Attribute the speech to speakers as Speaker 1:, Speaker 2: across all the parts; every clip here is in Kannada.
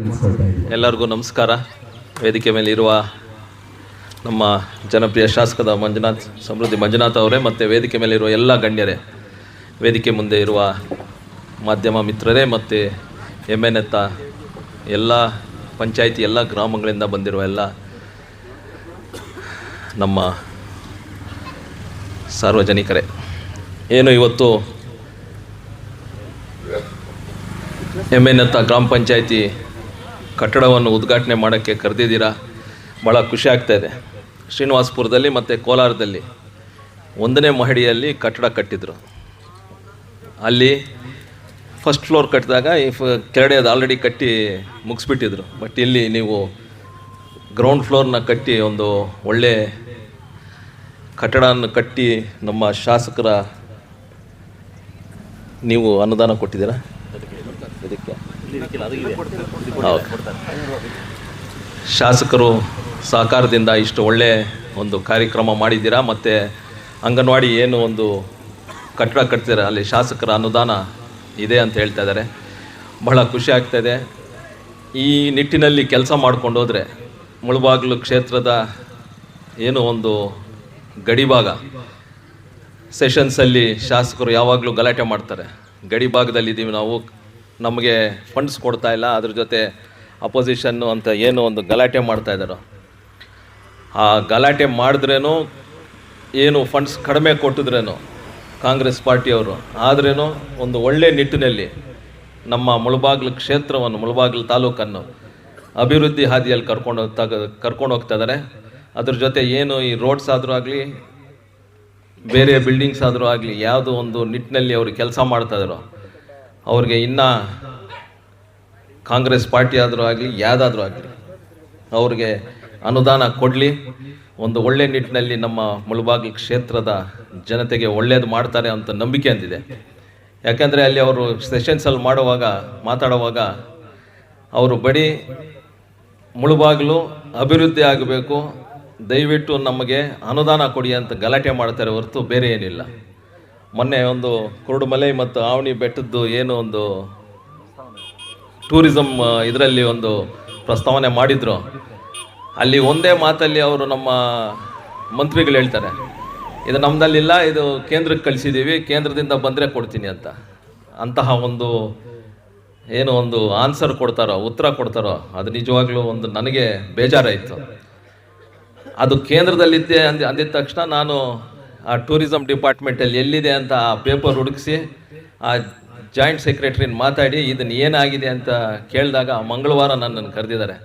Speaker 1: ಎಲ್ಲರಿಗೂ ನಮಸ್ಕಾರ. ವೇದಿಕೆ ಮೇಲೆ ಇರುವ ನಮ್ಮ ಜನಪ್ರಿಯ ಶಾಸಕದ ಮಂಜುನಾಥ್, ಸಮೃದ್ಧಿ ಮಂಜುನಾಥ್ ಅವರೇ ಮತ್ತು ವೇದಿಕೆ ಮೇಲೆ ಇರುವ ಎಲ್ಲ ಗಣ್ಯರೇ, ವೇದಿಕೆ ಮುಂದೆ ಇರುವ ಮಾಧ್ಯಮ ಮಿತ್ರರೇ ಮತ್ತು ಎಮ್ಮೆನೆತ್ತ ಎಲ್ಲ ಪಂಚಾಯಿತಿ, ಎಲ್ಲ ಗ್ರಾಮಗಳಿಂದ ಬಂದಿರುವ ಎಲ್ಲ ನಮ್ಮ ಸಾರ್ವಜನಿಕರೇ. ಏನು ಇವತ್ತು ಎಮ್ಮೆನೆತ್ತ ಗ್ರಾಮ ಪಂಚಾಯಿತಿ ಕಟ್ಟಡವನ್ನು ಉದ್ಘಾಟನೆ ಮಾಡೋಕ್ಕೆ ಕರೆದಿದ್ದೀರಾ? ಭಾಳ ಖುಷಿ ಆಗ್ತಾ ಇದೆ. ಶ್ರೀನಿವಾಸಪುರದಲ್ಲಿ ಮತ್ತು ಕೋಲಾರದಲ್ಲಿ ಒಂದನೇ ಮಹಡಿಯಲ್ಲಿ ಕಟ್ಟಡ ಕಟ್ಟಿದ್ರು. ಅಲ್ಲಿ ಫಸ್ಟ್ ಫ್ಲೋರ್ ಕಟ್ಟಿದಾಗ ಈ ಫ ಅದು ಆಲ್ರೆಡಿ ಕಟ್ಟಿ ಮುಗಿಸ್ಬಿಟ್ಟಿದ್ರು. ಬಟ್ ಇಲ್ಲಿ ನೀವು ಗ್ರೌಂಡ್ ಫ್ಲೋರ್ನ ಕಟ್ಟಿ ಒಂದು ಒಳ್ಳೆ ಕಟ್ಟಡವನ್ನು ಕಟ್ಟಿ ನಮ್ಮ ಶಾಸಕರ ನೀವು ಅನುದಾನ ಕೊಟ್ಟಿದ್ದೀರಾ? ಇದಕ್ಕೆ ಹೌದು. ಶಾಸಕರು ಸಹಕಾರದಿಂದ ಇಷ್ಟು ಒಳ್ಳೆ ಒಂದು ಕಾರ್ಯಕ್ರಮ ಮಾಡಿದ್ದೀರಾ? ಮತ್ತು ಅಂಗನವಾಡಿ ಏನು ಒಂದು ಕಟ್ಟಡ ಕಟ್ತೀರ ಅಲ್ಲಿ ಶಾಸಕರ ಅನುದಾನ ಇದೆ ಅಂತ ಹೇಳ್ತಾ ಇದ್ದಾರೆ. ಬಹಳ ಖುಷಿ ಆಗ್ತಾಯಿದೆ ಈ ನಿಟ್ಟಿನಲ್ಲಿ ಕೆಲಸ ಮಾಡ್ಕೊಂಡು ಹೋದರೆ ಮುಳುಬಾಗಿಲು ಕ್ಷೇತ್ರದ ಏನು ಒಂದು ಗಡಿಭಾಗ ಸೆಷನ್ಸಲ್ಲಿ ಶಾಸಕರು ಯಾವಾಗಲೂ ಗಲಾಟೆ ಮಾಡ್ತಾರೆ. ಗಡಿಭಾಗದಲ್ಲಿದ್ದೀವಿ ನಾವು. ನಮಗೆ ಫಂಡ್ಸ್ ಕೊಡ್ತಾ ಇಲ್ಲ, ಅದ್ರ ಜೊತೆ ಅಪೋಸಿಷನ್ನು ಅಂತ ಏನು ಒಂದು ಗಲಾಟೆ ಮಾಡ್ತಾ ಇದ್ದಾರೆ ಆ ಗಲಾಟೆ ಮಾಡಿದ್ರೇನು, ಏನು ಫಂಡ್ಸ್ ಕಡಿಮೆ ಕೊಟ್ಟಿದ್ರೇನು ಕಾಂಗ್ರೆಸ್ ಪಾರ್ಟಿಯವರು. ಆದ್ರೇನು ಒಂದು ಒಳ್ಳೆ ನಿಟ್ಟಿನಲ್ಲಿ ನಮ್ಮ ಮುಳಬಾಗಿಲು ಕ್ಷೇತ್ರವನ್ನು, ಮುಳಬಾಗಿಲು ತಾಲೂಕನ್ನು ಅಭಿವೃದ್ಧಿ ಹಾದಿಯಲ್ಲಿ ಕರ್ಕೊಂಡು ಹೋಗ್ತಾ ಕರ್ಕೊಂಡು ಹೋಗ್ತಾ ಇದ್ದಾರೆ ಅದ್ರ ಜೊತೆ ಏನು ಈ ರೋಡ್ಸ್ ಆದರೂ ಆಗಲಿ, ಬೇರೆ ಬಿಲ್ಡಿಂಗ್ಸ್ ಆದರೂ ಆಗಲಿ, ಯಾವುದೋ ಒಂದು ನಿಟ್ಟಿನಲ್ಲಿ ಅವರು ಕೆಲಸ ಮಾಡ್ತಾಯಿದ್ರು ಅವ್ರಿಗೆ ಇನ್ನು ಕಾಂಗ್ರೆಸ್ ಪಾರ್ಟಿ ಆದರೂ ಆಗಲಿ, ಯಾವುದಾದ್ರೂ ಆಗಲಿ, ಅವ್ರಿಗೆ ಅನುದಾನ ಕೊಡಲಿ. ಒಂದು ಒಳ್ಳೆ ನಿಟ್ಟಿನಲ್ಲಿ ನಮ್ಮ ಮುಳುಬಾಗಿಲು ಕ್ಷೇತ್ರದ ಜನತೆಗೆ ಒಳ್ಳೇದು ಮಾಡ್ತಾರೆ ಅಂತ ನಂಬಿಕೆ ಅಂದಿದೆ. ಯಾಕೆಂದರೆ ಅಲ್ಲಿ ಅವರು ಸೆಷನ್ಸಲ್ಲಿ ಮಾಡುವಾಗ, ಮಾತಾಡುವಾಗ ಅವರು ಬಡಿ ಮುಳುಬಾಗಿಲು ಅಭಿವೃದ್ಧಿ ಆಗಬೇಕು, ದಯವಿಟ್ಟು ನಮಗೆ ಅನುದಾನ ಕೊಡಿ ಅಂತ ಗಲಾಟೆ ಮಾಡ್ತಾರೆ ಹೊರತು ಬೇರೆ ಏನಿಲ್ಲ. ಮೊನ್ನೆ ಒಂದು ಕುರುಡುಮಲೆ ಮತ್ತು ಆವಣಿ ಬೆಟ್ಟದ್ದು ಏನು ಒಂದು ಟೂರಿಸಮ್ ಇದರಲ್ಲಿ ಒಂದು ಪ್ರಸ್ತಾವನೆ ಮಾಡಿದ್ರು. ಅಲ್ಲಿ ಒಂದೇ ಮಾತಲ್ಲಿ ಅವರು ನಮ್ಮ ಮಂತ್ರಿಗಳು ಹೇಳ್ತಾರೆ, ಇದು ನಮ್ಮದಲ್ಲಿಲ್ಲ ಇದು ಕೇಂದ್ರಕ್ಕೆ ಕಳಿಸಿದ್ದೀವಿ ಕೇಂದ್ರದಿಂದ ಬಂದರೆ ಕೊಡ್ತೀನಿ ಅಂತ. ಅಂತಹ ಒಂದು ಏನು ಒಂದು ಆನ್ಸರ್ ಕೊಡ್ತಾರೋ, ಉತ್ತರ ಕೊಡ್ತಾರೋ, ಅದು ನಿಜವಾಗ್ಲೂ ಒಂದು ನನಗೆ ಬೇಜಾರಾಯಿತು. ಅದು ಕೇಂದ್ರದಲ್ಲಿದ್ದೆ ಅಂದ, ಅಂದಿದ ತಕ್ಷಣ ನಾನು ಆ ಟೂರಿಸಂ ಡಿಪಾರ್ಟ್ಮೆಂಟಲ್ಲಿ ಎಲ್ಲಿದೆ ಅಂತ ಆ ಪೇಪರ್ ಹುಡುಕಿಸಿ ಆ ಜಾಯಿಂಟ್ ಸೆಕ್ರೆಟ್ರಿನ ಮಾತಾಡಿ ಇದನ್ನು ಏನಾಗಿದೆ ಅಂತ ಕೇಳಿದಾಗ ಮಂಗಳವಾರ ನನ್ನನ್ನು ಕರೆದಿದ್ದಾರೆ.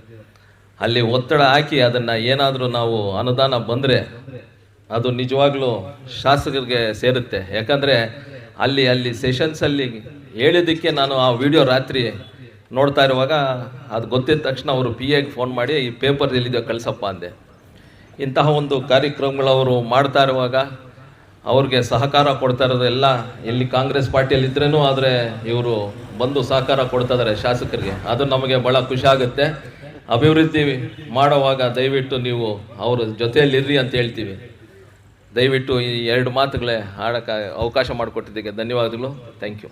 Speaker 1: ಅಲ್ಲಿ ಒತ್ತಡ ಹಾಕಿ ಅದನ್ನು ಏನಾದರೂ ನಾವು ಅನುದಾನ ಬಂದರೆ ಅದು ನಿಜವಾಗ್ಲೂ ಶಾಸಕರಿಗೆ ಸೇರುತ್ತೆ. ಯಾಕಂದರೆ ಅಲ್ಲಿ ಅಲ್ಲಿ ಸೆಷನ್ಸಲ್ಲಿ ಹೇಳಿದ್ದಕ್ಕೆ ನಾನು ಆ ವಿಡಿಯೋ ರಾತ್ರಿ ನೋಡ್ತಾ ಇರುವಾಗ ಅದು ಗೊತ್ತಿದ್ದ ತಕ್ಷಣ ಅವರು ಪಿ ಎಗೆ ಫೋನ್ ಮಾಡಿ, ಈ ಪೇಪರ್ ಎಲ್ಲಿದೆಯೋ ಕಳಿಸಪ್ಪ ಅಂದೆ. ಇಂತಹ ಒಂದು ಕಾರ್ಯಕ್ರಮಗಳು ಅವರು ಮಾಡ್ತಾ ಇರುವಾಗ ಅವ್ರಿಗೆ ಸಹಕಾರ ಕೊಡ್ತಾ ಇರೋದೆಲ್ಲ ಇಲ್ಲಿ ಕಾಂಗ್ರೆಸ್ ಪಾರ್ಟಿಯಲ್ಲಿ ಇದ್ರೂ ಆದರೆ ಇವರು ಬಂದು ಸಹಕಾರ ಕೊಡ್ತಾ ಇದ್ದಾರೆ ಶಾಸಕರಿಗೆ. ಅದು ನಮಗೆ ಭಾಳ ಖುಷಿ ಆಗುತ್ತೆ. ಅಭಿವೃದ್ಧಿ ಮಾಡುವಾಗ ದಯವಿಟ್ಟು ನೀವು ಅವ್ರ ಜೊತೆಯಲ್ಲಿರ್ರಿ ಅಂತ ಹೇಳ್ತೀವಿ. ದಯವಿಟ್ಟು ಈ ಎರಡು ಮಾತುಗಳೇ ಆಡೋಕ್ಕೆ ಅವಕಾಶ ಮಾಡಿಕೊಟ್ಟಿದ್ದಕ್ಕೆ ಧನ್ಯವಾದಗಳು. Thank you